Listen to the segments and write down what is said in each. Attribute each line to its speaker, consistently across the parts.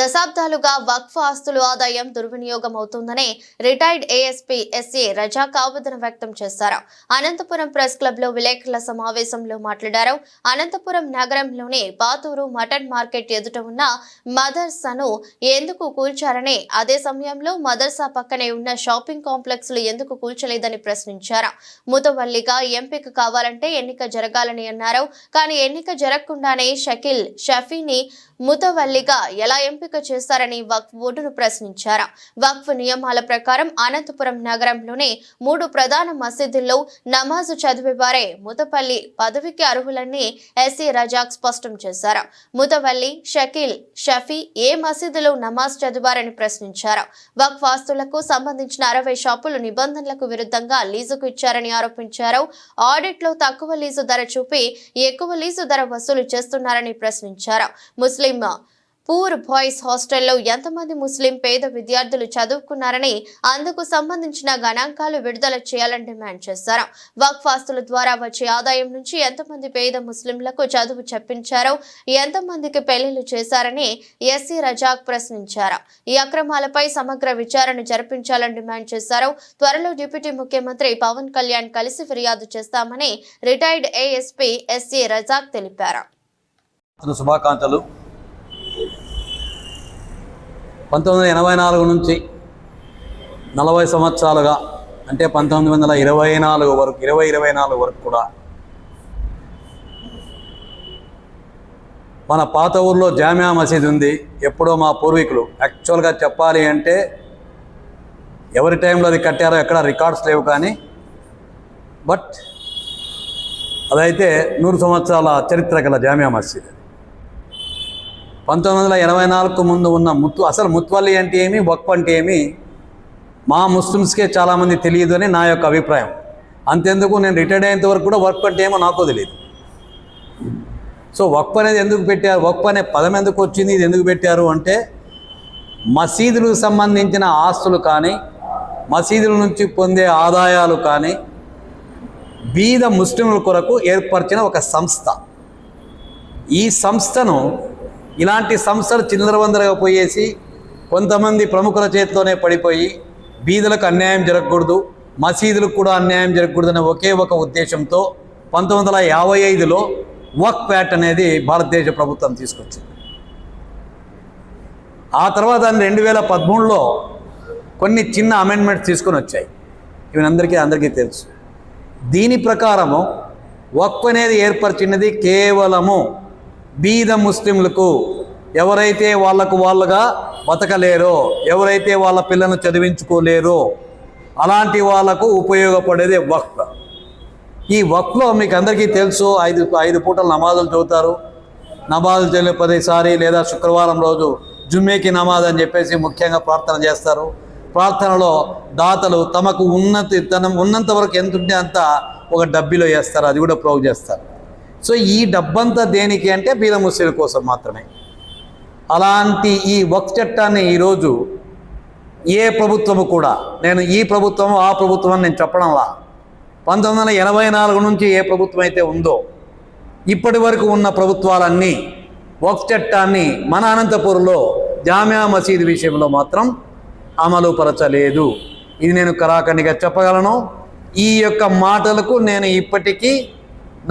Speaker 1: దశాబ్దాలుగా వక్ఫ్ ఆస్తులు ఆదాయం దుర్వినియోగం అవుతుందని రిటైర్డ్ ఏఎస్పీ ఎస్ఏ రజాక్ ఆవేదన వ్యక్తం చేశారు. అనంతపురం ప్రెస్ క్లబ్లో విలేకరుల సమావేశంలో మాట్లాడారు. అనంతపురం నగరంలోని పాతూరు మటన్ మార్కెట్ ఎదుట ఉన్న మదర్సాను ఎందుకు కూల్చారని అదే సమయంలో మదర్సా పక్కనే ఉన్న షాపింగ్ కాంప్లెక్స్లు ఎందుకు కూల్చలేదని ప్రశ్నించారు. ముతవల్లిగా ఎంపిక కావాలంటే ఎన్నిక జరగాలని అన్నారు. కానీ ఎన్నిక జరగకుండానే షకీల్ షఫీని ముతవల్లిగా ఎలా ఎంపిక చేస్తారని వక్ఫ్ బోర్డును ప్రశ్నించారు. వక్ఫ్ నియమాల ప్రకారం అనంతపురం నగరంలోని మూడు ప్రధాన మసీదుల్లో నమాజు చదివేవారే ముతపల్లి పదవికి అర్హులని ఎస్సీ రజాక్ స్పష్టం చేశారు. ముతవల్లి షకీల్ షఫీ ఏ మసీదులో నమాజ్ చదివారని ప్రశ్నించారు. వక్ఫ్ ఆస్తులకు సంబంధించిన అరవై షాపులు నిబంధనలకు విరుద్ధంగా లీజుకు ఇచ్చారని ఆరోపించారు. ఆడిట్లో తక్కువ లీజు ధర చూపి ఎక్కువ లీజు ధర వసూలు చేస్తున్నారని ప్రశ్నించారు. ముస్లిం పూర్ బాయ్స్ హాస్టల్లో ఎంతమంది ముస్లిం పేద విద్యార్థులు చదువుకున్నారని అందుకు సంబంధించిన గణాంకాలు విడుదల చేయాలని డిమాండ్ చేశారు. వక్ఫ్ ఆస్తుల ద్వారా వచ్చే ఆదాయం నుంచి ఎంతమంది పేద ముస్లింలకు చదువు చెప్పించారో ఎంతమందికి పెళ్ళిళ్ళు చేశారని ఎస్సీ రజాక్ ప్రశ్నించారు. ఈ అక్రమాలపై సమగ్ర విచారణ జరిపించాలని డిమాండ్ చేశారు. త్వరలో డిప్యూటీ ముఖ్యమంత్రి పవన్ కళ్యాణ్ కలిసి ఫిర్యాదు చేస్తామని రిటైర్డ్ ఏఎస్పీ ఎస్సీ రజాక్ తెలిపారు.
Speaker 2: శుభాకాంక్షలు. పంతొమ్మిది వందల ఎనభై నాలుగు నుంచి నలభై సంవత్సరాలుగా అంటే పంతొమ్మిది వందల ఇరవై నాలుగు వరకు ఇరవై ఇరవై నాలుగు వరకు కూడా మన పాత ఊర్లో జామియా మసీద్ ఉంది. ఎప్పుడో మా పూర్వీకులు. యాక్చువల్గా చెప్పాలి అంటే ఎవరి టైంలో అది కట్టారో ఎక్కడ రికార్డ్స్ లేవు కానీ బట్ అదైతే నూరు సంవత్సరాల చరిత్ర గల జామియా మసీద్. పంతొమ్మిది వందల ఎనభై నాలుగుకు ముందు ఉన్న ముత్తు అసలు ముత్వల్లి అంటే ఏమి వక్ఫ్ అంటే ఏమి మా ముస్లిమ్స్కే చాలామంది తెలియదు అని నా యొక్క అభిప్రాయం. అంతెందుకు నేను రిటైర్డ్ అయ్యేంత వరకు కూడా వర్క్ అంటే ఏమో నాకు తెలియదు సో వక్ఫ్ అనేది ఎందుకు పెట్టారు? వక్ఫ్ అనే పదం ఎందుకు వచ్చింది? ఇది ఎందుకు పెట్టారు అంటే మసీదులకు సంబంధించిన ఆస్తులు కానీ మసీదుల నుంచి పొందే ఆదాయాలు కానీ బీద ముస్లింల కొరకు ఏర్పరిచిన ఒక సంస్థ. ఈ సంస్థను ఇలాంటి సంస్థలు చిందరవందరగా పోయేసి కొంతమంది ప్రముఖుల చేతిలోనే పడిపోయి బీదలకు అన్యాయం జరగకూడదు మసీదులకు కూడా అన్యాయం జరగకూడదనే ఒకే ఒక ఉద్దేశంతో పంతొమ్మిది వందల యాభై ఐదులో వక్ ప్యాట్ అనేది భారతదేశ ప్రభుత్వం తీసుకొచ్చింది. ఆ తర్వాత రెండు వేల పదమూడులో కొన్ని చిన్న అమెండ్మెంట్స్ తీసుకొని వచ్చాయి. ఇవి అందరికీ అందరికీ తెలుసు. దీని ప్రకారము వక్ అనేది ఏర్పరిచినది కేవలము బీద ముస్లింలకు ఎవరైతే వాళ్ళకు వాళ్ళుగా బతకలేరో ఎవరైతే వాళ్ళ పిల్లలను చదివించుకోలేరో అలాంటి వాళ్ళకు ఉపయోగపడేదే వక్ఫ్. ఈ వక్ఫ్లో మీకు అందరికీ తెలుసు ఐదు ఐదు పూటలు నమాజులు చదువుతారు. నమాజులు చదివే ప్రతిసారి లేదా శుక్రవారం రోజు జుమ్మేకి నమాజ్ అని చెప్పేసి ముఖ్యంగా ప్రార్థన చేస్తారు. ప్రార్థనలో దాతలు తమకు ఉన్నత తన ఉన్నంత వరకు ఎంత ఉంటే అంత ఒక డబ్బీలో వేస్తారు అది కూడా ప్రోగ్ చేస్తారు. సో ఈ డబ్బంతా దేనికి అంటే బీద ముస్లింల కోసం మాత్రమే. అలాంటి ఈ వక్ చట్టాన్ని ఈరోజు ఏ ప్రభుత్వము కూడా నేను ఈ ప్రభుత్వం ఆ ప్రభుత్వం అని నేను చెప్పడంలా పంతొమ్మిది వందల ఎనభై నాలుగు నుంచి ఏ ప్రభుత్వం అయితే ఉందో ఇప్పటి వరకు ఉన్న ప్రభుత్వాలన్నీ వక్ చట్టాన్ని మన అనంతపురంలో జామియా మసీదు విషయంలో మాత్రం అమలుపరచలేదు. ఇది నేను కరాఖండిగా చెప్పగలను. ఈ యొక్క మాటలకు నేను ఇప్పటికీ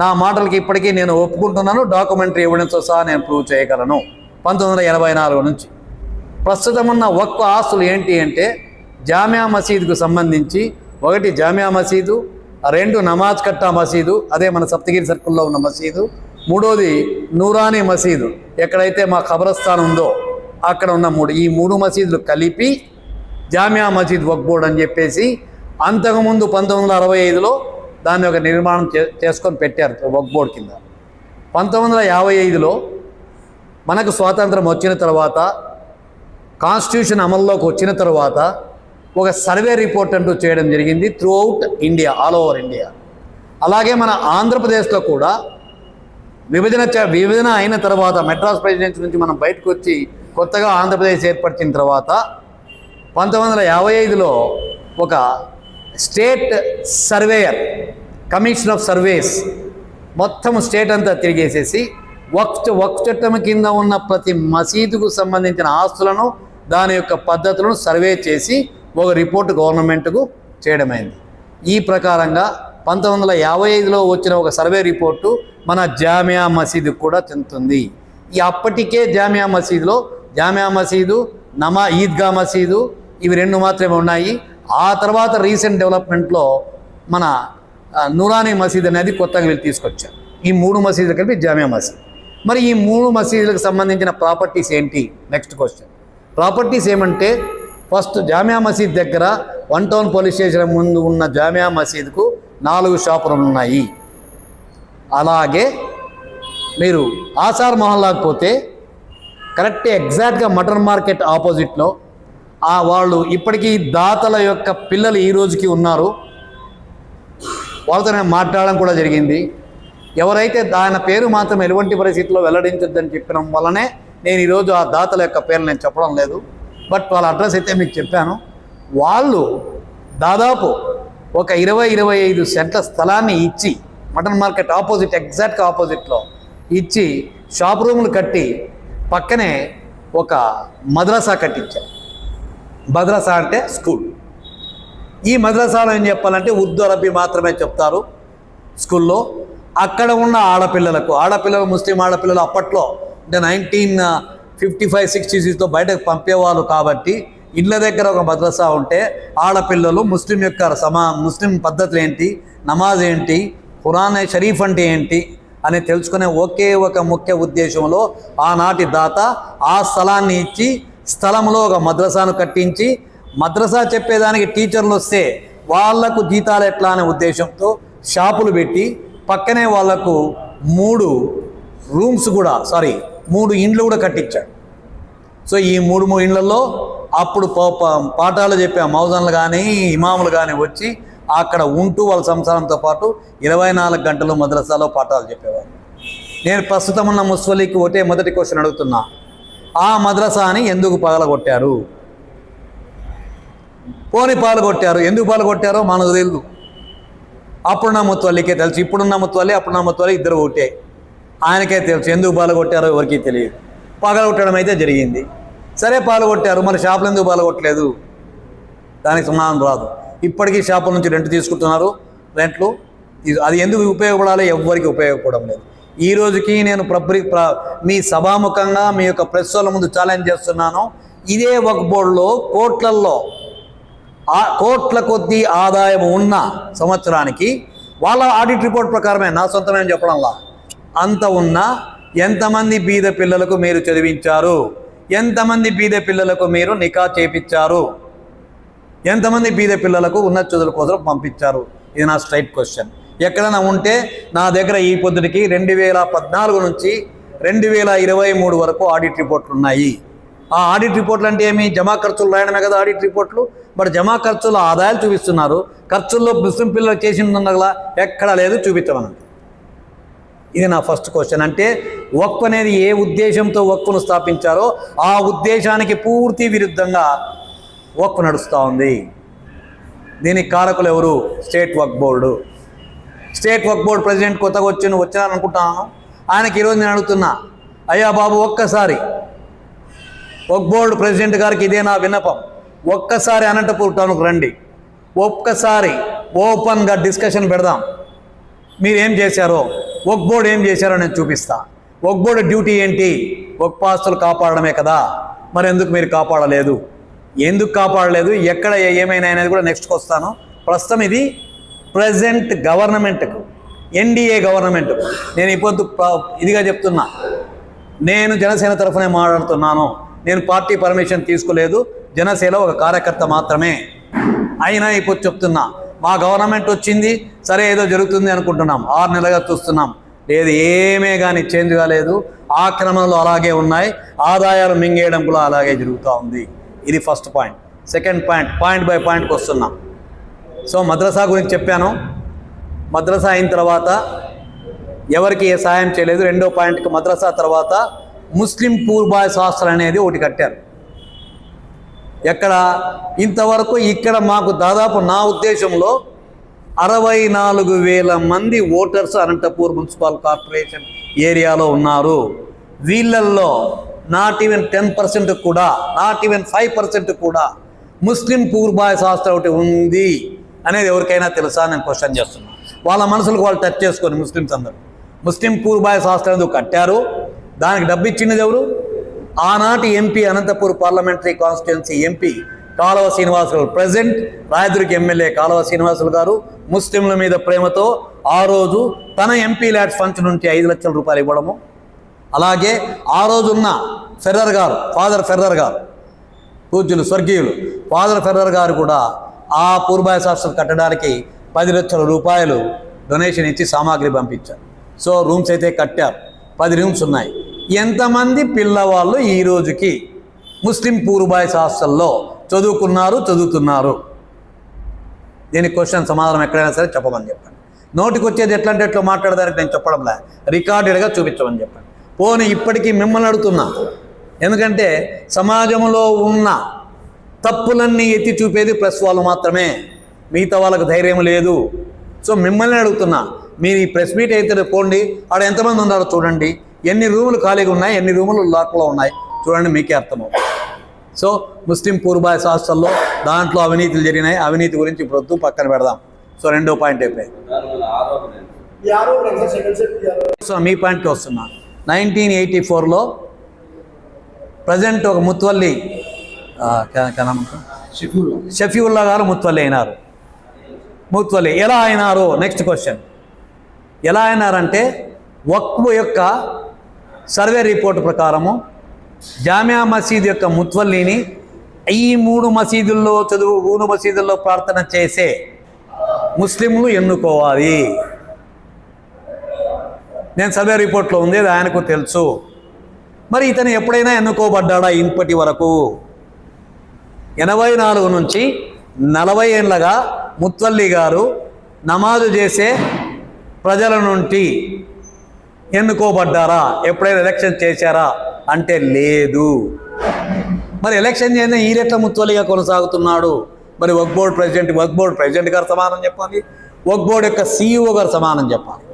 Speaker 2: నా మాటలకి ఇప్పటికీ నేను ఒప్పుకుంటున్నాను. డాక్యుమెంటరీ ఎవిడెన్స్తో సహా నేను ప్రూవ్ చేయగలను. పంతొమ్మిది వందల ఎనభై నాలుగు నుంచి. ప్రస్తుతం ఉన్న ఒక్క ఆస్తులు ఏంటి అంటే జామియా మసీదుకు సంబంధించి ఒకటి జామియా మసీదు రెండు నమాజ్ కట్టా మసీదు అదే మన సప్తగిరి సర్కిల్లో ఉన్న మసీదు మూడోది నూరానీ మసీదు. ఎక్కడైతే మా ఖబరస్థాన్ ఉందో అక్కడ ఉన్న మూడు ఈ మూడు మసీదులు కలిపి జామియా మసీద్ వక్ బోర్డ్ అని చెప్పేసి అంతకుముందు పంతొమ్మిది వందల అరవై ఐదులో దాన్ని ఒక నిర్మాణం చే చేసుకొని పెట్టారు వర్క్ బోర్డ్ కింద. పంతొమ్మిది వందల యాభై ఐదులో మనకు స్వాతంత్రం వచ్చిన తర్వాత కాన్స్టిట్యూషన్ అమల్లోకి వచ్చిన తర్వాత ఒక సర్వే రిపోర్ట్ అంటూ చేయడం జరిగింది throughout India all over India. అలాగే మన ఆంధ్రప్రదేశ్లో కూడా విభజన చ- విభజన అయిన తర్వాత మెడ్రాస్ ప్రెసిడెన్సీ నుంచి మనం బయటకు వచ్చి కొత్తగా ఆంధ్రప్రదేశ్ ఏర్పరిచిన తర్వాత పంతొమ్మిది వందల యాభై ఐదులో ఒక state surveyor commission of surveys మొత్తం స్టేట్ అంతా తిరిగేసేసి వక్ఫ్ వక్ఫ్ చట్టం కింద ఉన్న ప్రతి మసీదుకు సంబంధించిన ఆస్తులను దాని యొక్క పద్ధతులను సర్వే చేసి ఒక రిపోర్ట్ గవర్నమెంట్కు చేయడమైంది. ఈ ప్రకారంగా పంతొమ్మిది వందల యాభై ఐదులో వచ్చిన ఒక సర్వే రిపోర్టు మన జామియా మసీదుకు కూడా చెందుతుంది. ఈ అప్పటికే జామియా మసీదులో జామియా మసీదు నమా ఈద్గా మసీదు ఇవి రెండు మాత్రమే ఉన్నాయి. ఆ తర్వాత రీసెంట్ డెవలప్మెంట్లో మన నూరానీ మసీద్ అనేది కొత్తగా వీళ్ళు తీసుకొచ్చారు. ఈ మూడు మసీదులు కలిపి జామియా మసీద్. మరి ఈ మూడు మసీదులకు సంబంధించిన ప్రాపర్టీస్ ఏంటి? నెక్స్ట్ క్వశ్చన్ ప్రాపర్టీస్ ఏమంటే ఫస్ట్ జామియా మసీద్ దగ్గర వన్ టౌన్ పోలీస్ స్టేషన్ ముందు ఉన్న జామియా మసీద్కు నాలుగు షాపులు ఉన్నాయి. అలాగే మీరు ఆసార్ మహల్లాకపోతే కరెక్ట్ ఎగ్జాక్ట్గా మటన్ మార్కెట్ ఆపోజిట్లో ఆ వాళ్ళు ఇప్పటికీ దాతల యొక్క పిల్లలు ఈ రోజుకి ఉన్నారు. వాళ్ళతో నేను మాట్లాడడం కూడా జరిగింది. ఎవరైతే ఆయన పేరు మాత్రం ఎటువంటి పరిస్థితుల్లో వెల్లడించొద్దని చెప్పడం వల్లనే నేను ఈరోజు ఆ దాతల యొక్క పేరు నేను చెప్పడం లేదు. బట్ వాళ్ళ అడ్రస్ అయితే మీకు చెప్పాను. వాళ్ళు దాదాపు ఒక ఇరవై ఇరవై ఐదు సెంట్ల స్థలాన్ని ఇచ్చి మటన్ మార్కెట్ ఆపోజిట్ ఎగ్జాక్ట్గా ఆపోజిట్లో ఇచ్చి షాప్ రూములు కట్టి పక్కనే ఒక మద్రసా కట్టించారు. మద్రసా అంటే స్కూల్. ఈ మద్రసాలో ఏం చెప్పాలంటే ఉర్దూ అరబీ మాత్రమే చెప్తారు స్కూల్లో. అక్కడ ఉన్న ఆడపిల్లలకు ఆడపిల్లలు ముస్లిం ఆడపిల్లలు అప్పట్లో అంటే నైన్టీన్ ఫిఫ్టీ ఫైవ్ సిక్స్టీ సిక్స్లో బయటకు పంపేవాళ్ళు కాబట్టి ఇళ్ళ దగ్గర ఒక మద్రసా ఉంటే ఆడపిల్లలు ముస్లిం యొక్క సమా ముస్లిం పద్ధతులు ఏంటి నమాజ్ ఏంటి ఖురాన్ షరీఫ్ అంటే ఏంటి అని తెలుసుకునే ఒకే ఒక ముఖ్య ఉద్దేశంలో ఆనాటి దాత ఆ స్థలాన్ని ఇచ్చి స్థలంలో ఒక మద్రసాను కట్టించి మద్రసా చెప్పేదానికి టీచర్లు వస్తే వాళ్ళకు జీతాలు ఎట్లా అనే ఉద్దేశంతో షాపులు పెట్టి పక్కనే వాళ్ళకు మూడు రూమ్స్ కూడా సారీ మూడు ఇండ్లు కూడా కట్టించాడు సో ఈ మూడు మూడు ఇండ్లలో అప్పుడు పా- పాఠాలు చెప్పే మౌజన్లు కానీ ఇమాములు కానీ వచ్చి అక్కడ ఉంటూ వాళ్ళ సంసారంతో పాటు ఇరవై నాలుగు గంటలు మద్రసాలో పాఠాలు చెప్పేవారు. నేను ప్రస్తుతం ఉన్న ముస్వలీకి ఒకటే మొదటి క్వశ్చన్ అడుగుతున్నా. ఆ మద్రసాని ఎందుకు పగలగొట్టారు పోని పాల్గొట్టారు ఎందుకు పాల్గొట్టారో మనకు తెలియదు అప్పుడున్న ముత్వల్లికే తెలుసు. ఇప్పుడున్న ముత్వల్లి అప్పుడున్న ముత్వల్లి ఇద్దరు ఒకటే ఆయనకే తెలుసు. ఎందుకు పాల్గొట్టారో ఎవరికీ తెలియదు. పగలగొట్టడం అయితే జరిగింది. సరే పాల్గొట్టారు మరి షాపులు ఎందుకు పాల్గొట్టలేదు దానికి సమాధానం రాదు. ఇప్పటికీ షాపుల నుంచి రెంట్ తీసుకుంటున్నారు. రెంట్లు ఇది- అది ఎందుకు ఉపయోగపడాలి ఎవరికి ఉపయోగపడడం లేదు. ఈ రోజుకి నేను ప్రబ్రి ప్ర మీ సభాముఖంగా మీ యొక్క ప్రశ్నల ముందు ఛాలెంజ్ చేస్తున్నాను. ఇదే ఒక బోర్డులో కోట్లల్లో ఆ కోట్ల కొద్దీ ఆదాయం ఉన్న సంవత్సరానికి వాళ్ళ ఆడిట్ రిపోర్ట్ ప్రకారమే నా సొంతమేం చెప్పడంలా? అంత ఉన్న ఎంతమంది బీద పిల్లలకు మీరు చదివించారు? ఎంతమంది బీద పిల్లలకు మీరు నికా చేపించారు ఎంతమంది బీద పిల్లలకు ఉన్నత చదువుల కోసం పంపించారు? ఇది నా స్ట్రైట్ క్వశ్చన్ ఎక్కడైనా ఉంటే నా దగ్గర ఈ పొద్దుటికి రెండు వేల పద్నాలుగు నుంచి రెండు వేల ఇరవై మూడు వరకు ఆడిట్ రిపోర్ట్లు ఉన్నాయి. ఆ ఆడిట్ రిపోర్ట్లు అంటే ఏమి? జమా ఖర్చులు రాయడమే కదా ఆడిట్ రిపోర్ట్లు మరి జమా ఖర్చుల ఆదాయాలు చూపిస్తున్నారు. ఖర్చుల్లో ముస్లిం పిల్లలు చేసిందనగల ఎక్కడా లేదు చూపించమనండి ఇది నా ఫస్ట్ క్వశ్చన్ అంటే వక్ఫ్ అనేది ఏ ఉద్దేశంతో వక్ఫ్ను స్థాపించారో ఆ ఉద్దేశానికి పూర్తి విరుద్ధంగా వక్ఫ్ నడుస్తూ ఉంది. దీనికి కారకులు ఎవరు? స్టేట్ వక్ board. State work board president కొత్తగా వచ్చి వచ్చారనుకుంటున్నాను ఆయనకి ఈరోజు నేను అడుగుతున్నా అయ్యా బాబు ఒక్కసారి వర్క్ బోర్డు ప్రెసిడెంట్ గారికి ఇదే నా విన్నపం. ఒక్కసారి అనంతపూర్ టౌన్కి రండి. ఒక్కసారి ఓపెన్గా డిస్కషన్ పెడదాం. మీరు ఏం చేశారో వర్క్ బోర్డు ఏం చేశారో నేను చూపిస్తా. వర్క్ బోర్డు డ్యూటీ ఏంటి? వర్క్ పాస్తులు కాపాడడమే కదా. మరి ఎందుకు మీరు కాపాడలేదు? ఎందుకు కాపాడలేదు? ఎక్కడ ఏమైనా అనేది కూడా నెక్స్ట్కి వస్తాను. ప్రస్తుతం ఇది ప్రజెంట్ గవర్నమెంట్కు ఎన్డీఏ గవర్నమెంట్ నేను ఇప్పుడు ఇదిగా చెప్తున్నా. నేను జనసేన తరఫునే మాట్లాడుతున్నాను. నేను పార్టీ పర్మిషన్ తీసుకోలేదు. జనసేన ఒక కార్యకర్త మాత్రమే. అయినా ఇప్పుడు చెప్తున్నా. మా గవర్నమెంట్ వచ్చింది. సరే ఏదో జరుగుతుంది అనుకుంటున్నాం. ఆరు నెలలుగా చూస్తున్నాం. లేదు ఏమే కానీ చేంజ్ కాలేదు. ఆక్రమణలు అలాగే ఉన్నాయి. ఆదాయాలు మింగేయడం కూడా అలాగే జరుగుతూ ఉంది. ఇది first point. Second point point by పాయింట్కి వస్తున్నాం. సో మద్రసా గురించి చెప్పాను. మద్రసా అయిన తర్వాత ఎవరికి ఏ సాయం చేయలేదు. రెండో పాయింట్కి మద్రసా తర్వాత ముస్లిం పూర్వాయ శాస్త్రం అనేది ఒకటి కట్టారు. ఎక్కడ? ఇంతవరకు ఇక్కడ మాకు దాదాపు నా ఉద్దేశంలో అరవై నాలుగు వేల మంది ఓటర్స్ అనంతపూర్ మున్సిపల్ కార్పొరేషన్ ఏరియాలో ఉన్నారు. వీళ్ళల్లో నాట్ ఈవెన్ టెన్ పర్సెంట్ కూడా నాట్ ఈవెన్ ఫైవ్ పర్సెంట్ కూడా ముస్లిం పూర్వాయ శాస్త్రం ఒకటి ఉంది. అనేది ఎవరికైనా తెలుసా నేను క్వశ్చన్ చేస్తున్నాను వాళ్ళ మనసులకు వాళ్ళు టచ్ చేసుకొని ముస్లిమ్స్ అందరూ. ముస్లిం పూర్బాయ శాస్త్రం ఎందుకు కట్టారు? దానికి డబ్బు ఇచ్చినది ఎవరు? ఆనాటి MP Anantapur parliamentary constituency MP Kalava Srinivasulu. Present Rayadurg MLA కాలువ శ్రీనివాసులు గారు ముస్లింల మీద ప్రేమతో ఆ రోజు తన ఎంపీ ల్యాడ్స్ ఫంక్షన్ నుంచి ఐదు లక్షల రూపాయలు ఇవ్వడము. అలాగే ఆ రోజున్న ఫెర్రర్ గారు ఫాదర్ ఫెర్రర్ గారు పూజ్యులు స్వర్గీయులు ఫాదర్ ఫెర్రర్ గారు కూడా ఆ పూర్వాయ శాస్త్రం కట్టడానికి పది లక్షల రూపాయలు డొనేషన్ ఇచ్చి సామాగ్రి పంపించారు. సో రూమ్స్ అయితే కట్టారు. పది రూమ్స్ ఉన్నాయి. ఎంతమంది పిల్లవాళ్ళు ఈ రోజుకి ముస్లిం పూర్వాయ శాస్త్రంలో చదువుకున్నారు చదువుతున్నారు? దీనికి క్వశ్చన్ సమాధానం ఎక్కడైనా సరే చెప్పమని చెప్పండి. నోటికి వచ్చేది ఎట్లా అంటే ఎట్లా మాట్లాడడానికి నేను చెప్పడంలే రికార్డెడ్గా చూపించమని చెప్పండి. పోనీ ఇప్పటికీ మిమ్మల్ని అడుగుతున్నా. ఎందుకంటే సమాజంలో ఉన్న తప్పులన్నీ ఎత్తి చూపేది ప్రెస్ వాళ్ళు మాత్రమే. మిగతా వాళ్ళకి ధైర్యం లేదు. సో మిమ్మల్ని అడుగుతున్నా మీరు ఈ ప్రెస్ మీట్ అయితే పోండి. ఆడ ఎంతమంది ఉన్నారో చూడండి. ఎన్ని రూములు ఖాళీగా ఉన్నాయి ఎన్ని రూములు లాక్లో ఉన్నాయి చూడండి మీకే అర్థమవుతుంది సో ముస్లిం పూర్వాయ శాస్త్రంలో దాంట్లో అవినీతులు జరిగినాయి. అవినీతి గురించి ఇప్పుడు పక్కన పెడదాం. సో రెండో పాయింట్ అయిపోయింది. సో మీ పాయింట్కి వస్తున్నా. నైన్టీన్ ఎయిటీ ఫోర్లో ప్రజెంట్ ఒక ముత్వల్లి కనమంటాం? షఫీవుల్లా. గారు ముత్వల్లి అయినారు. ముత్వల్లి ఎలా అయినారు? నెక్స్ట్ క్వశ్చన్ ఎలా అయినారంటే వక్ఫ్ యొక్క సర్వే రిపోర్ట్ ప్రకారము జామియా మసీద్ యొక్క ముత్వల్లిని ఈ మూడు మసీదుల్లో చదువు మూడు మసీదుల్లో ప్రార్థన చేసే ముస్లింలు ఎన్నుకోవాలి. నేను సర్వే రిపోర్ట్లో ఉంది ఆయనకు తెలుసు. మరి ఇతను ఎప్పుడైనా ఎన్నుకోబడ్డాడా? ఇప్పటి వరకు. ఎనభై నాలుగు నుంచి నలభై ఏళ్ళగా ముత్వల్లి గారు నమాజు చేసే ప్రజల నుండి ఎన్నుకోబడ్డారా? ఎప్పుడైనా ఎలక్షన్ చేశారా? అంటే లేదు. మరి ఎలక్షన్ చేసిన ఈరెట్ల ముత్వల్లిగా కొనసాగుతున్నాడు. మరి వక్ బోర్డ్ ప్రెసిడెంట్ వక్ బోర్డ్ ప్రెసిడెంట్ గారు సమానం చెప్పాలి. వక్ బోర్డ్ యొక్క సీఈఓ గారు సమానం చెప్పాలి.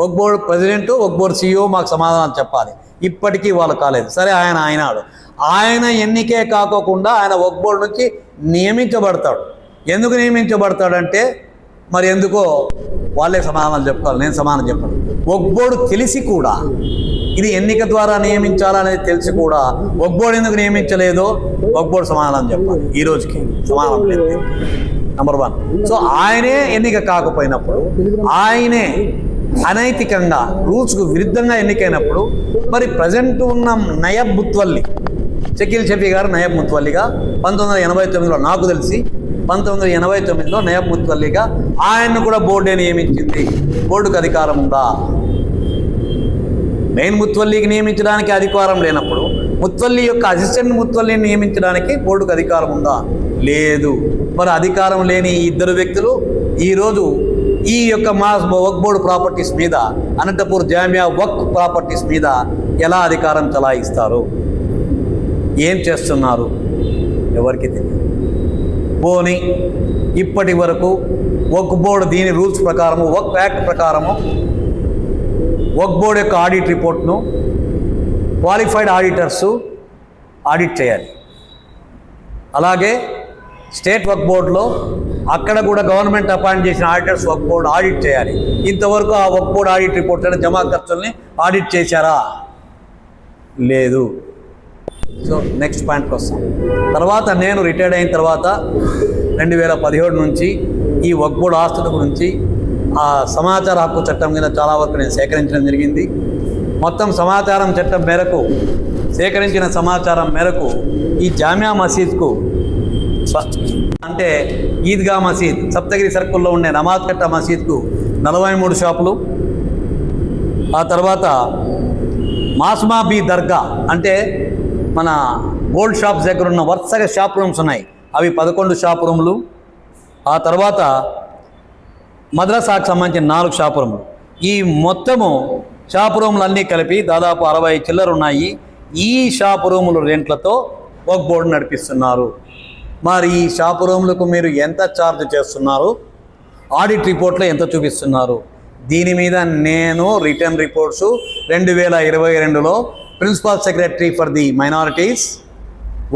Speaker 2: వక్ బోర్డు ప్రెసిడెంట్ వక్ బోర్డు సీఈఓ మాకు సమాధానం చెప్పాలి. ఇప్పటికీ వాళ్ళు కాలేదు. సరే ఆయన ఆయనాడు. ఆయన ఎన్నికే కాకోకుండా ఆయన ఒక నుంచి నియమించబడతాడు. ఎందుకు నియమించబడతాడంటే మరి ఎందుకో వాళ్ళే సమాధానం చెప్పుకోవాలి. నేను సమాధానం చెప్పను. ఒక్బోర్డు తెలిసి కూడా ఇది ఎన్నిక ద్వారా నియమించాలనేది తెలిసి కూడా ఒక్బోర్డు ఎందుకు నియమించలేదో ఒక్బోర్డు సమాధానం చెప్పాలి. ఈ రోజుకి సమాధానం లేదు. నంబర్ వన్ సో ఆయనే ఎన్నిక కాకపోయినప్పుడు ఆయనే అనైతికంగా రూల్స్కు విరుద్ధంగా ఎన్నికైనప్పుడు మరి ప్రజెంట్ ఉన్న నయబ్ ముత్వల్లి షకీల్ షఫీ గారు నయబ్ ముత్వల్లిగా పంతొమ్మిది వందల ఎనభై తొమ్మిదిలో నాకు తెలిసి పంతొమ్మిది వందల ఎనభై తొమ్మిదిలో నయబ్ ముత్వల్లిగా ఆయన్ను కూడా బోర్డే నియమించింది. బోర్డుకు అధికారం ఉందా? మెయిన్ ముత్వల్లికి నియమించడానికి అధికారం లేనప్పుడు ముత్వల్లి యొక్క అసిస్టెంట్ ముత్వల్లిని నియమించడానికి బోర్డుకు అధికారం ఉందా? లేదు. మరి అధికారం లేని ఇద్దరు వ్యక్తులు ఈరోజు ఈ యొక్క మా వక్ బోర్డు ప్రాపర్టీస్ మీద అనంతపూర్ జామియా వక్ ప్రాపర్టీస్ మీద ఎలా అధికారం చలాయిస్తారు? ఏం చేస్తున్నారు? ఎవరికి తెలియదు. పోని ఇప్పటి వరకు వక్ బోర్డు దీని రూల్స్ ప్రకారము వక్ యాక్ట్ ప్రకారము వక్ బోర్డ్ యొక్క ఆడిట్ రిపోర్ట్ను క్వాలిఫైడ్ ఆడిటర్సు ఆడిట్ చేయాలి. అలాగే స్టేట్ వర్క్ బోర్డులో అక్కడ కూడా గవర్నమెంట్ అపాయింట్ చేసిన ఆడిటర్స్ వర్క్ బోర్డు ఆడిట్ చేయాలి. ఇంతవరకు ఆ వర్క్ బోర్డు ఆడిట్ రిపోర్ట్లను జమా ఖర్చుల్ని ఆడిట్ చేశారా? లేదు. సో నెక్స్ట్ పాయింట్కి వస్తాం. తర్వాత నేను రిటైర్డ్ అయిన తర్వాత రెండు వేల పదిహేడు నుంచి ఈ వక్ బోర్డు ఆస్తుల గురించి ఆ సమాచార హక్కు చట్టం కింద చాలా వరకు నేను సేకరించడం జరిగింది. మొత్తం సమాచారం చట్టం మేరకు సేకరించిన సమాచారం మేరకు ఈ జామియా మసీద్కు అంటే ఈద్గా మసీద్ సప్తగిరి సర్కిల్లో ఉండే నమాజ్ కట్ట మసీద్కు నలభై మూడు షాపులు. ఆ తర్వాత మాస్మా బి దర్గా అంటే మన గోల్డ్ షాప్స్ దగ్గర ఉన్న వరుసగా షాప్ రూమ్స్ ఉన్నాయి. అవి పదకొండు షాప్ రూమ్లు. ఆ తర్వాత మద్రసాకు సంబంధించిన నాలుగు షాప్ రూమ్లు. ఈ మొత్తము షాప్ రూమ్లు అన్నీ కలిపి దాదాపు అరవై చిల్లర ఉన్నాయి. ఈ షాప్ రూములు రెంట్లతో ఒక బోర్డు నడిపిస్తున్నారు. మరి ఈ షాప్ రూమ్లకు మీరు ఎంత ఛార్జ్ చేస్తున్నారు? ఆడిట్ రిపోర్ట్లో ఎంత చూపిస్తున్నారు? దీని మీద నేను రిటర్న్ రిపోర్ట్స్ రెండు వేల ఇరవై రెండులో principal secretary for the minorities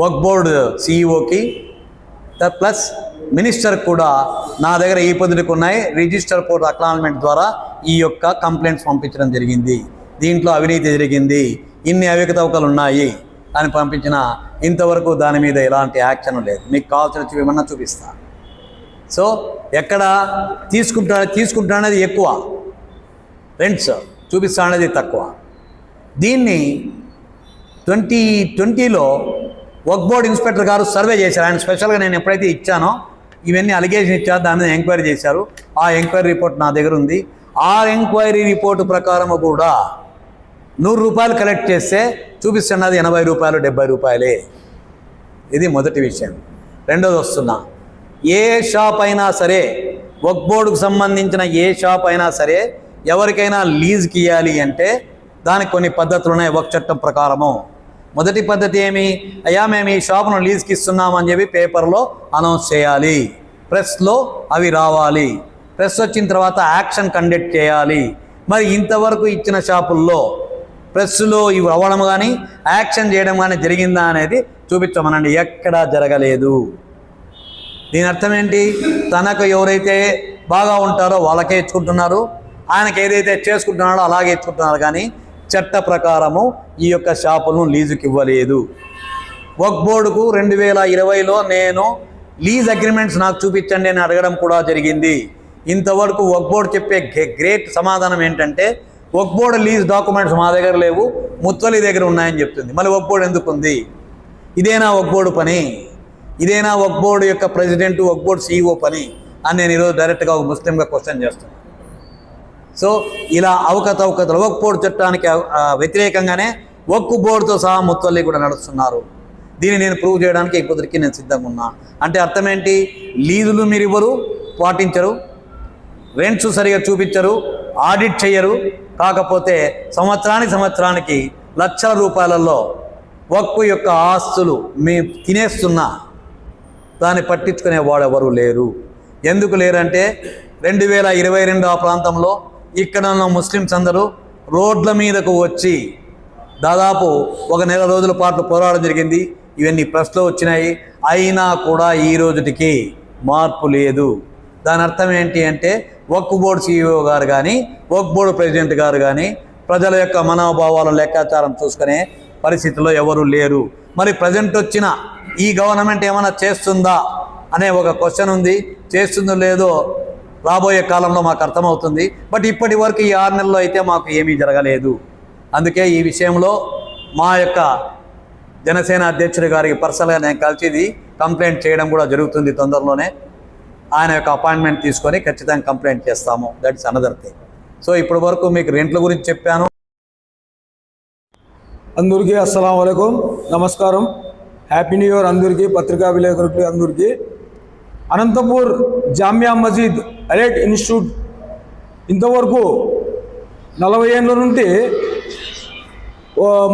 Speaker 2: work board సిఇఓకి ప్లస్ మినిస్టర్ కూడా నా దగ్గర ఈ పద్ధతికి ఉన్నాయి? రిజిస్టర్ కోర్ట్ అక్నాల్మెంట్ ద్వారా ఈ యొక్క కంప్లైంట్స్ పంపించడం జరిగింది. దీంట్లో అవినీతి జరిగింది. ఇన్ని అవికతవకలు ఉన్నాయి అని పంపించిన ఇంతవరకు దాని మీద ఎలాంటి యాక్షన్ లేదు. మీకు కావాల్సిన ఏమన్నా చూపిస్తా. సో ఎక్కడ తీసుకుంటా తీసుకుంటా అనేది ఎక్కువ. రెంట్స్ చూపిస్తా అనేది తక్కువ. దీన్ని ట్వంటీ ట్వంటీలో వర్క్ బోర్డ్ ఇన్స్పెక్టర్ గారు సర్వే చేశారు. ఆయన స్పెషల్గా నేను ఎప్పుడైతే ఇచ్చానో ఇవన్నీ అలిగేషన్ ఇచ్చారు దాని మీద ఎంక్వైరీ చేశారు. ఆ ఎంక్వైరీ రిపోర్ట్ నా దగ్గర ఉంది. ఆ ఎంక్వైరీ రిపోర్ట్ ప్రకారము కూడా నూరు రూపాయలు కలెక్ట్ చేస్తే చూపిస్తున్నది ఎనభై రూపాయలు డెబ్బై రూపాయలే. ఇది మొదటి విషయం. రెండోది వస్తున్నా. ఏ షాప్ అయినా సరే వర్క్ బోర్డుకు సంబంధించిన ఏ షాప్ అయినా సరే ఎవరికైనా లీజ్కి ఇవ్వాలి అంటే దానికి కొన్ని పద్ధతులు ఉన్నాయి వర్క్ చట్టం ప్రకారము. మొదటి పద్ధతి ఏమి? అయ్యా మేము ఈ షాప్ను లీజ్కి ఇస్తున్నామని చెప్పి పేపర్లో అనౌన్స్ చేయాలి. ప్రెస్లో అవి రావాలి. ప్రెస్ వచ్చిన తర్వాత యాక్షన్ కండక్ట్ చేయాలి. మరి ఇంతవరకు ఇచ్చిన షాపుల్లో ప్రెస్లో ఇవి అవ్వడం కానీ యాక్షన్ చేయడం కానీ జరిగిందా అనేది చూపించమనండి. ఎక్కడా జరగలేదు. దీని అర్థం ఏంటి? తనకు ఎవరైతే బాగా ఉంటారో వాళ్ళకే ఇచ్చుకుంటున్నారు. ఆయనకి ఏదైతే చేసుకుంటున్నాడో అలాగే ఇచ్చుకుంటున్నారు. కానీ చట్ట ప్రకారము ఈ యొక్క షాపులను లీజుకి ఇవ్వలేదు వర్క్ బోర్డుకు రెండు వేల ఇరవైలో నేను లీజ్ అగ్రిమెంట్స్ నాకు చూపించండి అని అడగడం కూడా జరిగింది. ఇంతవరకు వర్క్ బోర్డు చెప్పే గ్రే- గ్రేట్ సమాధానం ఏంటంటే వర్క్ లీజ్ డాక్యుమెంట్స్ మా దగ్గర లేవు ముత్వలి దగ్గర ఉన్నాయని చెప్తుంది. మళ్ళీ వర్క్ బోర్డు ఎందుకు ఉంది? ఇదేనా వర్క్ పని? ఇదేనా వర్క్ యొక్క ప్రెసిడెంట్ ఒక్బోర్డ్ సీఈఓ పని? అని నేను ఈరోజు డైరెక్ట్గా ఒక ముస్లింగా క్వశ్చన్ చేస్తాను. సో ఇలా అవకతవకతలు వక్ బోర్డు చట్టానికి వ్యతిరేకంగానే వక్కు బోర్డుతో సహా ముత్తల్లి కూడా నడుస్తున్నారు. దీన్ని నేను ప్రూవ్ చేయడానికి ఇప్పటికీ నేను సిద్ధంగా ఉన్నా. అంటే అర్థం ఏంటి? లీజులు మీరు ఇవ్వరు పాటించరు. రెంట్స్ సరిగా చూపించరు. ఆడిట్ చేయరు. కాకపోతే సంవత్సరానికి సంవత్సరానికి లక్షల రూపాయలలో వక్కు యొక్క ఆస్తులు మీ తినేస్తున్నా దాన్ని పట్టించుకునే వాడు ఎవరు లేరు. ఎందుకు లేరంటే రెండు వేల ఇరవై రెండు ఆ ప్రాంతంలో ఇక్కడ ఉన్న ముస్లిమ్స్ అందరూ రోడ్ల మీదకు వచ్చి దాదాపు ఒక నెల రోజుల పాటు పోరాటం జరిగింది. ఇవన్నీ ప్రశ్నలు వచ్చినాయి. అయినా కూడా ఈ రోజుటికి మార్పు లేదు. దాని అర్థం ఏంటి అంటే వక్ బోర్డు సీఈఓ గారు కానీ వక్ బోర్డు ప్రెసిడెంట్ గారు కానీ ప్రజల యొక్క మనోభావాలను లెక్కాచారం చూసుకునే పరిస్థితిలో ఎవరు లేరు. మరి ప్రజెంట్ వచ్చిన ఈ గవర్నమెంట్ ఏమైనా చేస్తుందా అనే ఒక క్వశ్చన్ ఉంది. చేస్తుందో లేదో రాబోయే కాలంలో మాకు అర్థమవుతుంది. బట్ ఇప్పటి వరకు ఈ ఆరు నెలల్లో అయితే మాకు ఏమీ జరగలేదు. అందుకే ఈ విషయంలో మా యొక్క జనసేన అధ్యక్షుడి గారికి పర్సనల్గా నేను కలిసి కంప్లైంట్ చేయడం కూడా జరుగుతుంది తొందరలోనే. ఆయన యొక్క అపాయింట్మెంట్ తీసుకొని ఖచ్చితంగా కంప్లైంట్ చేస్తాము. దట్స్ అనదర్ థింగ్ సో ఇప్పటి వరకు మీకు రెంట్ల గురించి చెప్పాను.
Speaker 3: అందరికీ అస్సలం వలైకుం నమస్కారం. హ్యాపీ న్యూ ఇయర్ అందరికీ పత్రికా విలేకరులకి అందరికీ. అనంతపూర్ జామియా మజీద్ ఎలైట్ ఇన్స్టిట్యూట్ ఇంతవరకు నలభై ఏళ్ళ నుండి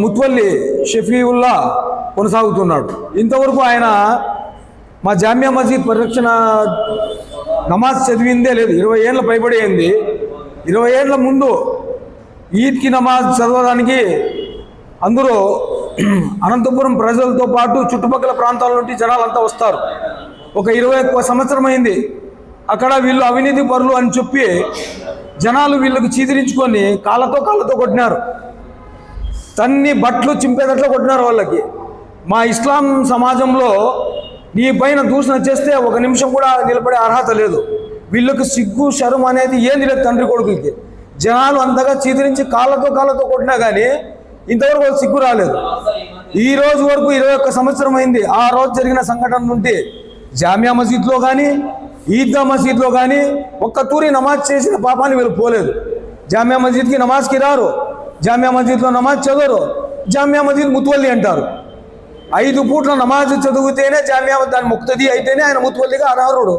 Speaker 3: ముత్వల్లి షఫీవుల్లా కొనసాగుతున్నాడు. ఇంతవరకు ఆయన మా జామియా మసీద్ పరిరక్షణ నమాజ్ చదివిందే లేదు. ఇరవై ఏళ్ళ పైబడి అయింది. ఇరవై ఏళ్ళ ముందు ఈద్కి నమాజ్ చదవడానికి అందరూ అనంతపురం ప్రజలతో పాటు చుట్టుపక్కల ప్రాంతాల నుండి జనాలంతా వస్తారు. ఒక ఇరవై ఒక్క సంవత్సరం అయింది. అక్కడ వీళ్ళు అవినీతి పరులు అని చెప్పి జనాలు వీళ్ళకి చీదిరించుకొని కాళ్ళతో కాళ్ళతో కొట్టినారు. తన్ని బట్టలు చింపేటట్లు కొట్టినారు వాళ్ళకి. మా ఇస్లాం సమాజంలో నీ పైన దూషణ చేస్తే ఒక నిమిషం కూడా నిలబడే అర్హత లేదు. వీళ్ళకి సిగ్గు శరం అనేది ఏంది లేదు తండ్రి కొడుకులకి. జనాలు అంతగా చీదిరించి కాళ్ళతో కాళ్ళతో కొట్టినా కానీ ఇంతవరకు వాళ్ళు సిగ్గు రాలేదు. ఈ రోజు వరకు ఇరవై ఒక్క సంవత్సరం అయింది. ఆ రోజు జరిగిన సంఘటన నుండి జామియా మసీద్లో కానీ ఈద్గా మసీద్లో కానీ ఒక్క తూరి నమాజ్ చేసిన పాపాన్ని వీళ్ళు పోలేదు. జామియా మసీద్కి నమాజ్కి రారు. జామియా మసీద్లో నమాజ్ చదవరు. జామియా మసీద్ ముత్వల్లి అంటారు. ఐదు పూట్ల నమాజ్ చదివితేనే జామియా దాని ముక్తది అయితేనే ఆయన ముత్వల్లిగా అనర్హుడు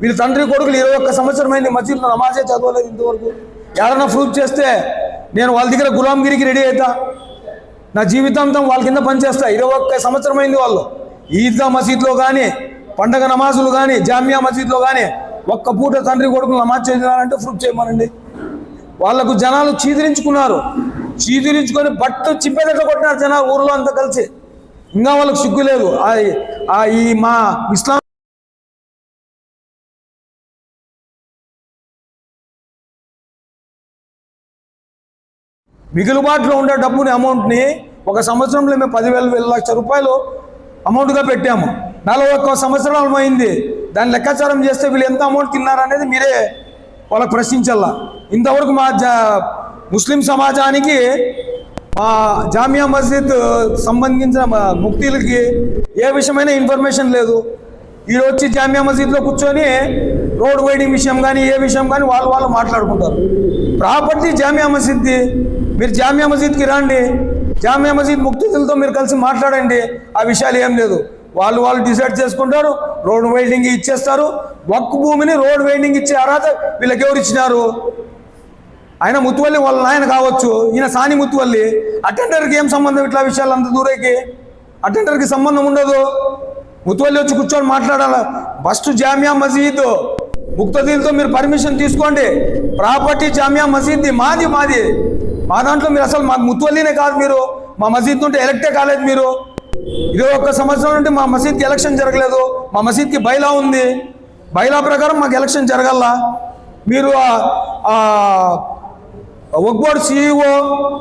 Speaker 3: వీళ్ళ తండ్రి కొడుకులు ఇరవై ఒక్క సంవత్సరమైంది మసీదులో మసీద్లో నమాజే చదవలేదు ఇంతవరకు. ఎవరన్నా ప్రూఫ్ చేస్తే నేను వాళ్ళ దగ్గర గులాంగిరికి రెడీ అవుతా నా జీవితాంతం వాళ్ళ కింద పనిచేస్తా. ఇరవై ఒక్క సంవత్సరమైంది వాళ్ళు. ఈద్గా మసీద్లో కానీ పండగ నమాజులు కానీ జామియా మసీద్లో కానీ ఒక్క పూట తండ్రి కొడుకులు నమాజ్ చేసినారంటే ప్రూఫ్ చేయమనండి. వాళ్ళకు జనాలు చీదిరించుకున్నారు. చీదిరించుకొని బట్టు చింపేదట్టు కొట్టినారు జనాలు ఊర్లో అంతా కలిసి. ఇంకా వాళ్ళకి సిగ్గు లేదు. ఆ- ఈ మా ఇస్లాం మిగులుబాటులో ఉండే డబ్బుని అమౌంట్ని ఒక సంవత్సరంలో మేము పదివేల వేల లక్ష రూపాయలు అమౌంట్గా పెట్టాము. నలభై ఒక్క సంవత్సరాలు అయింది దాన్ని లెక్కాచారం చేస్తే వీళ్ళు ఎంత అమౌంట్ తిన్నారనేది మీరే వాళ్ళకి ప్రశ్నించాలా ఇంతవరకు మా ముస్లిం సమాజానికి మా జామియా మస్జిద్ సంబంధించిన ముక్తీలకి ఏ విషయమైన ఇన్ఫర్మేషన్ లేదు. ఈరోజు వచ్చి జామియా మసీద్లో కూర్చొని రోడ్ వైడింగ్ విషయం కానీ ఏ విషయం కానీ వాళ్ళు వాళ్ళు మాట్లాడుకుంటారు. ప్రాపర్టీ జామియా మసీద్ది. మీరు జామియా మసీద్కి రండి. జామియా మసీద్ ముక్తితులతో మీరు కలిసి మాట్లాడండి. ఆ విషయాలు ఏం లేదు. వాళ్ళు వాళ్ళు డిసైడ్ చేసుకుంటారు రోడ్ వైడింగ్ ఇచ్చేస్తారు. ఒక్క భూమిని రోడ్ వైడింగ్ ఇచ్చే అర్హత వీళ్ళకి ఎవరు ఇచ్చినారు? ఆయన ముత్తువల్లి వాళ్ళ నాయన కావచ్చు ఈయన సాని ముత్తువల్లి అటెండర్కి ఏం సంబంధం ఇట్లా విషయాలు అంత దూరేకి? అటెండర్కి సంబంధం ఉండదు. ముత్తువల్లి వచ్చి కూర్చొని మాట్లాడాలి. ఫస్ట్ జామియా మసీద్ ముక్తదీలతో మీరు పర్మిషన్ తీసుకోండి. ప్రాపర్టీ జామియా మసీద్ది మాది మాది. మా దాంట్లో మీరు అసలు మాకు ముత్తువల్లినే కాదు మీరు. మా మసీద్ నుండి ఎలక్టే కాలేదు మీరు. ఇరవై ఒక్క సంవత్సరం నుండి మా మసీద్కి ఎలక్షన్ జరగలేదు. మా మసీద్కి బైలా ఉంది. బైలా ప్రకారం మాకు ఎలక్షన్ జరగల. మీరు ఒక్కోడు సీఈఓ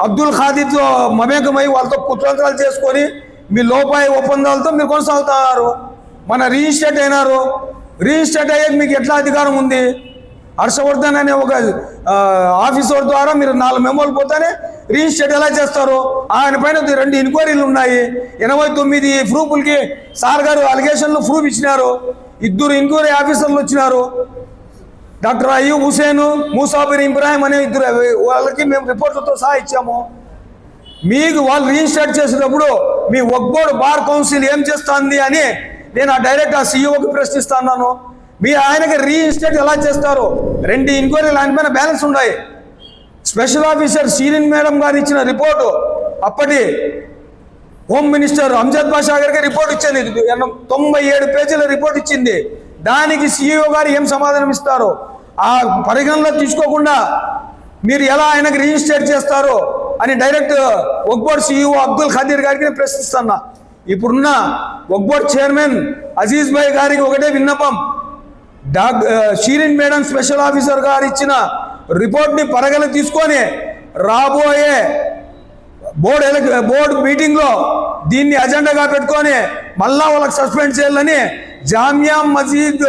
Speaker 3: అబ్దుల్ ఖాదీతో మమేకమై వాళ్ళతో కుట్రలు చేసుకొని మీ లోపాయి ఒప్పందాలతో మీరు కొనసాగుతున్నారు మన రిజిస్టర్డ్ అయినారు. రిజిస్టర్డ్ అయ్యాక మీకు ఎట్లా అధికారం ఉంది? హర్షవర్ధన్ అనే ఒక ఆఫీసర్ ద్వారా మీరు నాలుగు మెంబర్లు పోతేనే రిజిస్టర్డ్ ఎలా చేస్తారు? ఆయన పైన రెండు ఎంక్వైరీలు ఉన్నాయి. ఎనభై తొమ్మిది ప్రూఫ్లకి సార్ గారు అలిగేషన్లు ప్రూఫ్ ఇచ్చినారు. ఇద్దరు ఎంక్వైరీ ఆఫీసర్లు వచ్చినారు. డాక్టర్ అయ్యూబ్ హుసేను మూసాబిర్ ఇబ్రాహిం అనే ఇద్దరు వాళ్ళకి మేము రిపోర్ట్లతో సహా ఇచ్చాము. మీకు వాళ్ళు రిజిస్టర్ చేసేటప్పుడు మీ ఒక్కోడు బార్ కౌన్సిల్ ఏం చేస్తుంది అని నేను ఆ డైరెక్ట్ ఆ సీఈఓకి ప్రశ్నిస్తున్నాను. మీ ఆయనకి రిజిస్టర్ ఎలా చేస్తారు రెండు ఎంక్వైరీలు ఆయన పైన బ్యాలెన్స్ ఉన్నాయి. స్పెషల్ ఆఫీసర్ సీరిన్ మేడం గారు ఇచ్చిన రిపోర్టు అప్పటి హోమ్ మినిస్టర్ అంజద్ బాషా గారికి రిపోర్ట్ ఇచ్చింది. ఇది తొంభై ఏడు పేజీల రిపోర్ట్ ఇచ్చింది. దానికి సీఈఓ గారు ఏం సమాధానం ఇస్తారు ఆ పరిగణలో తీసుకోకుండా మీరు ఎలా ఆయనకు రిజిస్టర్ చేస్తారు అని డైరెక్ట్ ఒక్బోర్డ్ సీఈఓ అబ్దుల్ ఖదీర్ గారికి నేను ప్రశ్నిస్తున్నా. ఇప్పుడున్న ఒక్బోర్డ్ చైర్మన్ అజీజ్ భాయ్ గారికి ఒకటే విన్నపం. డాక్ ఆ, షీరిన్ మేడం స్పెషల్ ఆఫీసర్ గారు ఇచ్చిన రిపోర్ట్ని పరగల తీసుకొని రాబోయే బోర్డు ఎలక్ బోర్డు మీటింగ్లో దీన్ని అజెండాగా పెట్టుకొని మళ్ళా వాళ్ళకి సస్పెండ్ చేయాలని జామియా మసీద్